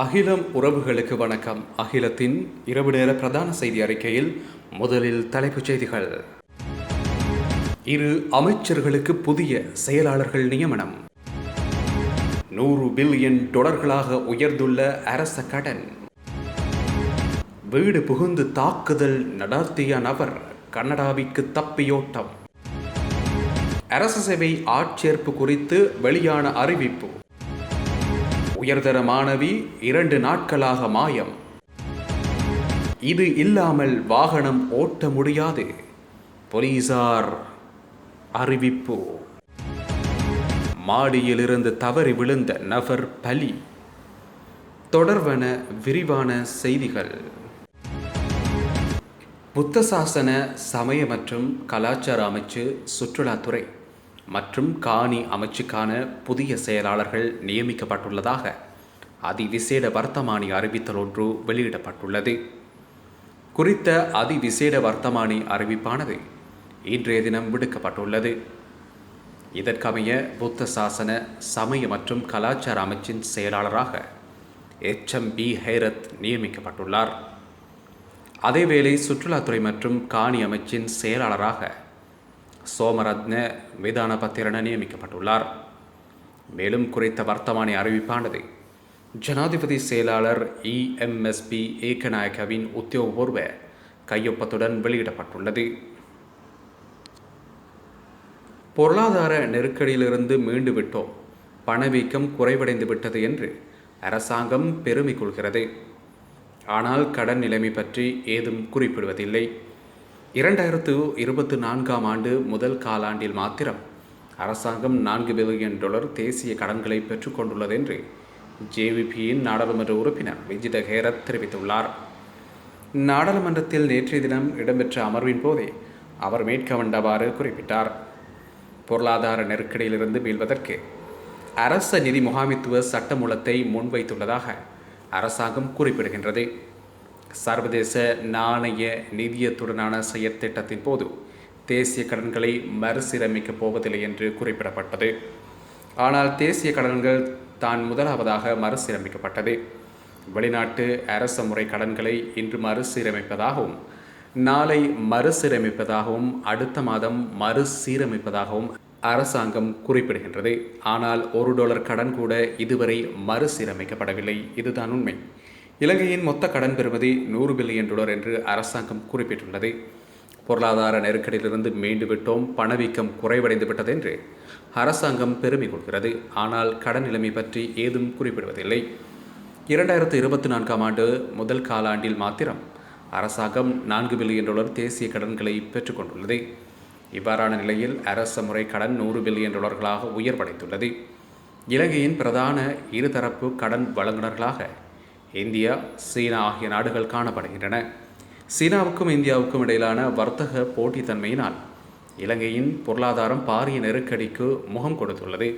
அகிலம் உறவுகளுக்கு வணக்கம். அகிலத்தின் இரவு நேர பிரதான செய்தி அறிக்கையில் முதலில் தலைப்புச் செய்திகள். இரு அமைச்சர்களுக்கு புதிய செயலாளர்கள் நியமனம். நூறு பில்லியன் டொலர்களாக உயர்ந்துள்ள அரச கடன். வீடு புகுந்து தாக்குதல் நடாத்திய நபர் கனடாவிற்கு தப்பியோட்டம் அரச சேவை ஆட்சேர்ப்பு குறித்து வெளியான அறிவிப்பு. உயர்தர மாணவி இரண்டு நாட்களாக மாயம். இது இல்லாமல் வாகனம் ஓட்ட முடியாது. போலீசார் அறிவிப்பு. மாடியிலிருந்து தவறி விழுந்த நபர் பலி. தொடர்வன விரிவான செய்திகள். புத்த சாசன சமய மற்றும் கலாச்சார அமைச்சு சுற்றுலாத்துறை. மற்றும் காணி அமைச்சுக்கான புதிய செயலாளர்கள் நியமிக்கப்பட்டுள்ளதாக அதிவிசேட வர்த்தமானி அறிவித்தல் ஒன்று வெளியிடப்பட்டுள்ளது. குறித்த அதிவிசேட வர்த்தமானி அறிவிப்பானது இன்றைய தினம் விடுக்கப்பட்டுள்ளது. இதற்கமைய புத்த சாசன சமய மற்றும் கலாச்சார அமைச்சின் செயலாளராக எச். எம். பி. ஹைரத் நியமிக்கப்பட்டுள்ளார். அதேவேளை சுற்றுலாத்துறை மற்றும் காணி அமைச்சின் செயலாளராக சோமரத்ன விதான பத்திரன நியமிக்கப்பட்டுள்ளார். மேலும் குறித்த வர்த்தமானி அறிவிப்பானது ஜனாதிபதி செயலாளர் இஎம்எஸ்பி ஏகநாயகவின் உத்தியோகபூர்வ கையொப்பத்துடன் வெளியிடப்பட்டுள்ளது. பொருளாதார நெருக்கடியிலிருந்து மீண்டு விட்டோம் பணவீக்கம் குறைவடைந்து விட்டது என்று அரசாங்கம் பெருமை கொள்கிறது. ஆனால் கடன் நிலைமை பற்றி ஏதும் குறிப்பிடுவதில்லை. இரண்டாயிரத்து இருபத்தி நான்காம் ஆண்டு முதல் காலாண்டில் மாத்திரம் அரசாங்கம் நான்கு பில்லியன் டாலர் தேசிய கடன்களை பெற்றுக்கொண்டுள்ளது என்று ஜேவிபியின் நாடாளுமன்ற உறுப்பினர் விஜித ஹேரத் தெரிவித்துள்ளார். நாடாளுமன்றத்தில் நேற்றைய தினம் இடம்பெற்ற அமர்வின் போதே அவர் மேற்கவண்டவாறு குறிப்பிட்டார். பொருளாதார நெருக்கடியிலிருந்து மீள்வதற்கு அரச நிதி முகாமித்துவ சட்டமூலத்தை முன்வைத்துள்ளதாக அரசாங்கம் குறிப்பிடுகின்றது. சர்வதேச நாணய நிதியத்துடனான செயற்திட்டத்தின் போது தேசிய கடன்களை மறுசீரமைக்கப் போவதில்லை என்று குறிப்பிடப்பட்டது. ஆனால் தேசிய கடன்கள் தான் முதலாவதாக மறுசீரமைக்கப்பட்டது. வெளிநாட்டு அரச முறை கடன்களை இன்று மறுசீரமைப்பதாகவும் நாளை மறுசீரமைப்பதாகவும் அடுத்த மாதம் மறுசீரமைப்பதாகவும் அரசாங்கம் குறிப்பிடுகின்றது. ஆனால் ஒரு டாலர் கடன் கூட இதுவரை மறுசீரமைக்கப்படவில்லை. இதுதான் உண்மை. இலங்கையின் மொத்த கடன் பெறுமதி நூறு பில்லியன் டாலர் என்று அரசாங்கம் குறிப்பிட்டுள்ளது. பொருளாதார நெருக்கடியிலிருந்து மீண்டு விட்டோம் பணவீக்கம் குறைவடைந்து விட்டது என்று அரசாங்கம் பெருமை கொள்கிறது. ஆனால் கடன் நிலைமை பற்றி ஏதும் குறிப்பிடுவதில்லை. இரண்டாயிரத்து இருபத்தி நான்காம் ஆண்டு முதல் காலாண்டில் மாத்திரம் அரசாங்கம் நான்கு பில்லியன் டாலர் தேசிய கடன்களை பெற்றுக்கொண்டுள்ளது இவ்வாறான நிலையில் அரச முறை கடன் நூறு பில்லியன் டாலர்களாக உயர்வடைந்துள்ளது. இலங்கையின் பிரதான இருதரப்பு கடன் வழங்குநர்களாக இந்தியா சீனா ஆகிய நாடுகள் காணப்படுகின்றன. சீனாவுக்கும் இந்தியாவுக்கும் இடையிலான வர்த்தக போட்டித்தன்மையினால் இலங்கையின் பொருளாதாரம் பாரிய நெருக்கடிக்கு முகம் கொடுத்துள்ளது.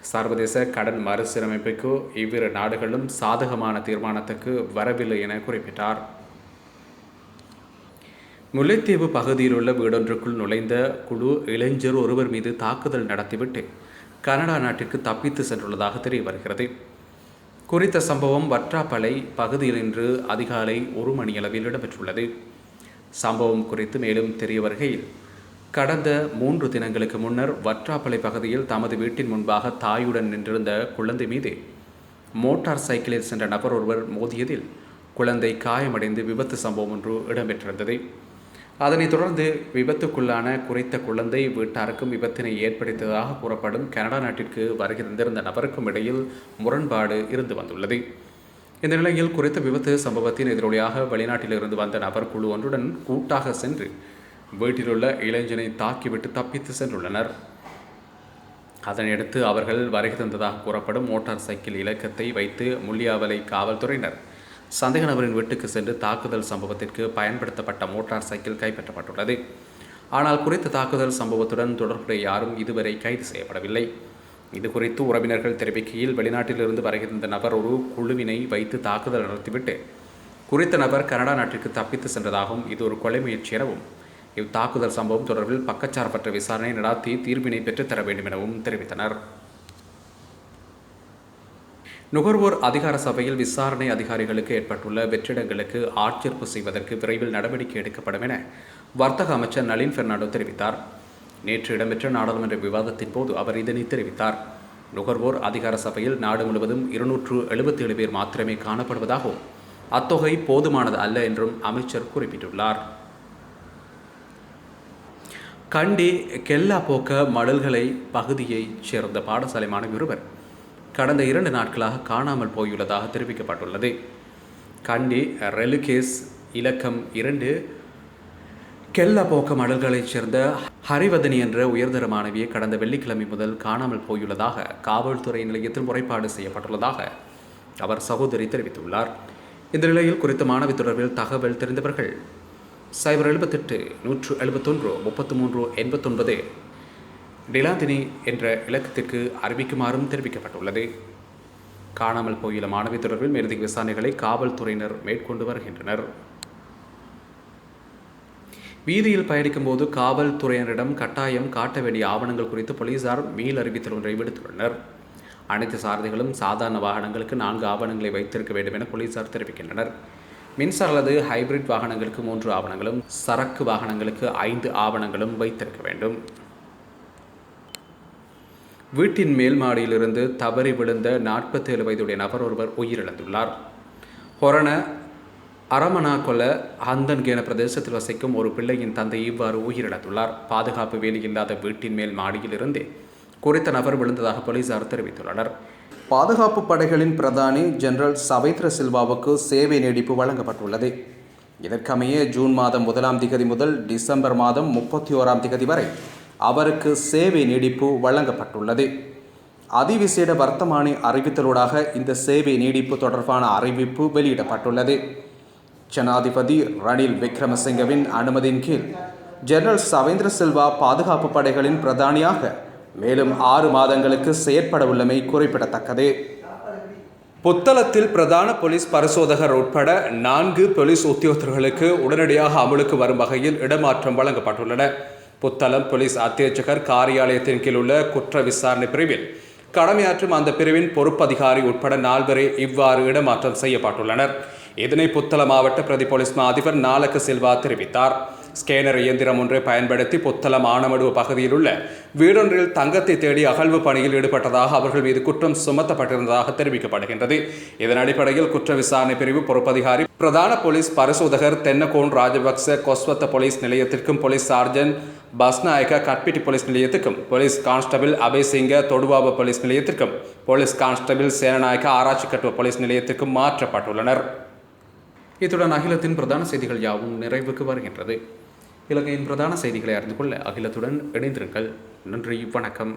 சர்வதேச கடன் மறுசீரமைப்புக்கு இவ்விரு நாடுகளும் சாதகமான தீர்மானத்துக்கு வரவில்லை என குறிப்பிட்டார். முல்லைத்தீவு பகுதியில் உள்ள வீடொன்றுக்குள் நுழைந்த குழு இளைஞர் ஒருவர் மீது தாக்குதல் நடத்திவிட்டு கனடா நாட்டிற்கு தப்பித்து சென்றுள்ளதாக தெரிய வருகிறது. குறித்த சம்பவம் வற்றாப்பளை பகுதியில் இன்று அதிகாலை ஒரு மணியளவில் இடம்பெற்றுள்ளது. சம்பவம் குறித்து மேலும் தெரிய வருகையில் கடந்த மூன்று தினங்களுக்கு முன்னர் வற்றாப்பளை பகுதியில் தமது வீட்டின் முன்பாக தாயுடன் நின்றிருந்த குழந்தை மீது மோட்டார் சைக்கிளில் சென்ற நபர் ஒருவர் மோதியதில் குழந்தை காயமடைந்து விபத்து சம்பவம் ஒன்று இடம்பெற்றிருந்தது. அதனைத் தொடர்ந்து விபத்துக்குள்ளான குறித்த குழந்தை வீட்டாருக்கும் விபத்தினை ஏற்படுத்தியதாக கூறப்படும் கனடா நாட்டிற்கு வருகை தந்திருந்த நபருக்கும் இடையில் முரண்பாடு இருந்து வந்துள்ளது. இந்த நிலையில் குறித்த விபத்து சம்பவத்தின் எதிரொலியாக வெளிநாட்டிலிருந்து வந்த நபர் குழு ஒன்றுடன் கூட்டாக சென்று வீட்டிலுள்ள இளைஞனை தாக்கிவிட்டு தப்பித்து சென்றுள்ளனர். அதனையடுத்து அவர்கள் வருகை தந்ததாக கூறப்படும் மோட்டார் சைக்கிள் இலக்கத்தை வைத்து முள்ளியாவலை காவல்துறையினர் சந்தேக நபரின் வீட்டுக்கு சென்று தாக்குதல் சம்பவத்திற்கு பயன்படுத்தப்பட்ட மோட்டார் சைக்கிள் கைப்பற்றப்பட்டுள்ளது. ஆனால் குறித்த தாக்குதல் சம்பவத்துடன் தொடர்புடைய யாரும் இதுவரை கைது செய்யப்படவில்லை. இது குறித்து உறவினர்கள் தெரிவிக்கையில் வெளிநாட்டிலிருந்து வருகின்ற நபர் ஒரு குழுவினை வைத்து தாக்குதல் நடத்திவிட்டு குறித்த நபர் கனடா நாட்டிற்கு தப்பித்து சென்றதாகவும் இது ஒரு கொலை முயற்சி எனவும் இத்தாக்குதல் சம்பவம் தொடர்பில் பக்கச்சார்பற்ற விசாரணை நடாத்தி தீர்ப்பினை பெற்றுத்தர வேண்டும் எனவும் தெரிவித்தனர். நுகர்வோர் அதிகார சபையில் விசாரணை அதிகாரிகளுக்கு ஏற்பட்டுள்ள வெற்றிடங்களுக்கு ஆட்சேர்ப்பு செய்வதற்கு விரைவில் நடவடிக்கை எடுக்கப்படும் என வர்த்தக அமைச்சர் நளின் பெர்னாண்டோ தெரிவித்தார். நேற்று இடம்பெற்ற நாடாளுமன்ற விவாதத்தின் போது அவர் இதனை தெரிவித்தார். நுகர்வோர் அதிகார சபையில் நாடு முழுவதும் இருநூற்று எழுபத்தி ஏழு பேர் மாத்திரமே காணப்படுவதாகவும் அத்தொகை போதுமானது அல்ல என்றும் அமைச்சர் குறிப்பிட்டுள்ளார். கண்டி கெல்லா போக்க மடல்களை பகுதியைச் சேர்ந்த பாடசாலை மாணவி ஒருவர் கடந்த இரண்டு நாட்களாக காணாமல் போயுள்ளதாக தெரிவிக்கப்பட்டுள்ளது. கண்டி ரெலுகேஸ் இலக்கம் இரண்டு கெல்லபோக்க மடல்களைச் சேர்ந்த ஹரிவதனி என்ற உயர்தர மாணவியை கடந்த வெள்ளிக்கிழமை முதல் காணாமல் போயுள்ளதாக காவல்துறை நிலையத்தில் முறைப்பாடு செய்யப்பட்டுள்ளதாக அவர் சகோதரி தெரிவித்துள்ளார். இந்த நிலையில் குறித்த மாணவி தொடர்பில் தகவல் தெரிந்தவர்கள் சைபர் எழுபத்தெட்டு நூற்று எழுபத்தொன்று முப்பத்து மூன்று எண்பத்தொன்பது டிலாந்தினி என்ற இலக்கத்திற்கு அறிவிக்குமாறும் தெரிவிக்கப்பட்டுள்ளது. காணாமல் போயுள்ள மாணவி தொடர்பில் மேலதிக விசாரணைகளை காவல்துறையினர் மேற்கொண்டு வருகின்றனர். வீதியில் பயணிக்கும் போது காவல்துறையினரிடம் கட்டாயம் காட்ட வேண்டிய ஆவணங்கள் குறித்து போலீசார் மீள் அறிவித்தல் ஒன்றை விடுத்துள்ளனர். அனைத்து சாரதிகளும் சாதாரண வாகனங்களுக்கு நான்கு ஆவணங்களை வைத்திருக்க வேண்டும் என போலீசார் தெரிவிக்கின்றனர். மின்சார அல்லது ஹைபிரிட் வாகனங்களுக்கு மூன்று ஆவணங்களும் சரக்கு வாகனங்களுக்கு ஐந்து ஆவணங்களும் வைத்திருக்க வேண்டும். வீட்டின் மேல் மாடியிலிருந்து தவறி விழுந்த நாற்பத்தேழு வயதுடைய நபர் ஒருவர் உயிரிழந்துள்ளார். ஹொரண அரமணா கொல ஹந்தன்கேன பிரதேசத்தில் வசிக்கும் ஒரு பிள்ளையின் தந்தை இவ்வாறு உயிரிழந்துள்ளார். பாதுகாப்பு வேலி இல்லாத வீட்டின் மேல் மாடியிலிருந்து குறித்த நபர் விழுந்ததாக போலீசார் தெரிவித்துள்ளனர். பாதுகாப்பு படைகளின் பிரதானி ஜெனரல் சவைத்ர சில்வாவுக்கு சேவை நீடிப்பு வழங்கப்பட்டுள்ளது. இதற்கமைய ஜூன் மாதம் முதலாம் திகதி முதல் டிசம்பர் மாதம் முப்பத்தி ஓராம் திகதி வரை அவருக்கு சேவை நீடிப்பு வழங்கப்பட்டுள்ளது. அதிவிசேட வர்த்தமானி அறிவித்தலூடாக இந்த சேவை நீடிப்பு தொடர்பான அறிவிப்பு வெளியிடப்பட்டுள்ளது. ஜனாதிபதி ரணில் விக்ரமசிங்கவின் அனுமதியின் கீழ் ஜெனரல் சவேந்திர சில்வா பாதுகாப்பு படைகளின் பிரதானியாக மேலும் ஆறு மாதங்களுக்கு செயற்பட உள்ளமை குறிப்பிடத்தக்கது. புத்தளத்தில் பிரதான போலீஸ் பரிசோதகர் உட்பட நான்கு போலீஸ் உத்தியோகத்தர்களுக்கு உடனடியாக அமலுக்கு வரும் வகையில் இடமாற்றம் வழங்கப்பட்டுள்ளன. புத்தளம் போலீஸ் அத்தியட்சகர் காரியாலயத்தின் கீழ் உள்ள குற்ற விசாரணை பிரிவில் கடமையாற்றும் அந்த பிரிவின் பொறுப்பதிகாரி உட்பட நால்வரே இவ்வாறு இடமாற்றம் செய்யப்பட்டுள்ளனர். இதனை புத்தள மாவட்ட பிரதி போலீஸ் மா அதிபர் நாலக்கு சில்வா தெரிவித்தார். ஸ்கேனர் இயந்திரம் ஒன்றை பயன்படுத்தி புத்தளம் ஆனமடுவு பகுதியில் உள்ள வீடொன்றில் தங்கத்தை தேடி அகழ்வு பணியில் ஈடுபட்டதாக அவர்கள் மீது குற்றம் சுமத்தப்பட்டிருந்ததாக தெரிவிக்கப்படுகின்றது. இதன் அடிப்படையில் குற்ற விசாரணை பிரிவு பொறுப்பதிகாரி பிரதான போலீஸ் பரிசோதகர் Tennakoon Rajapaksa Koswatta police நிலையத்திற்கும் police sergeant Basnayake Kalpitiya police நிலையத்துக்கும் police constable Abeysinghe Thoduwawa police நிலையத்திற்கும் police constable Senanayake Arachchikattuwa police நிலையத்திற்கும் மாற்றப்பட்டுள்ளனர். இத்துடன் அகிலத்தின் பிரதான செய்திகள் யாவும் நிறைவுக்கு வருகின்றது. இலங்கையின் பிரதான செய்திகளை அறிந்து கொள்ள அகிலத்துடன் இணைந்திருங்கள். நன்றி வணக்கம்.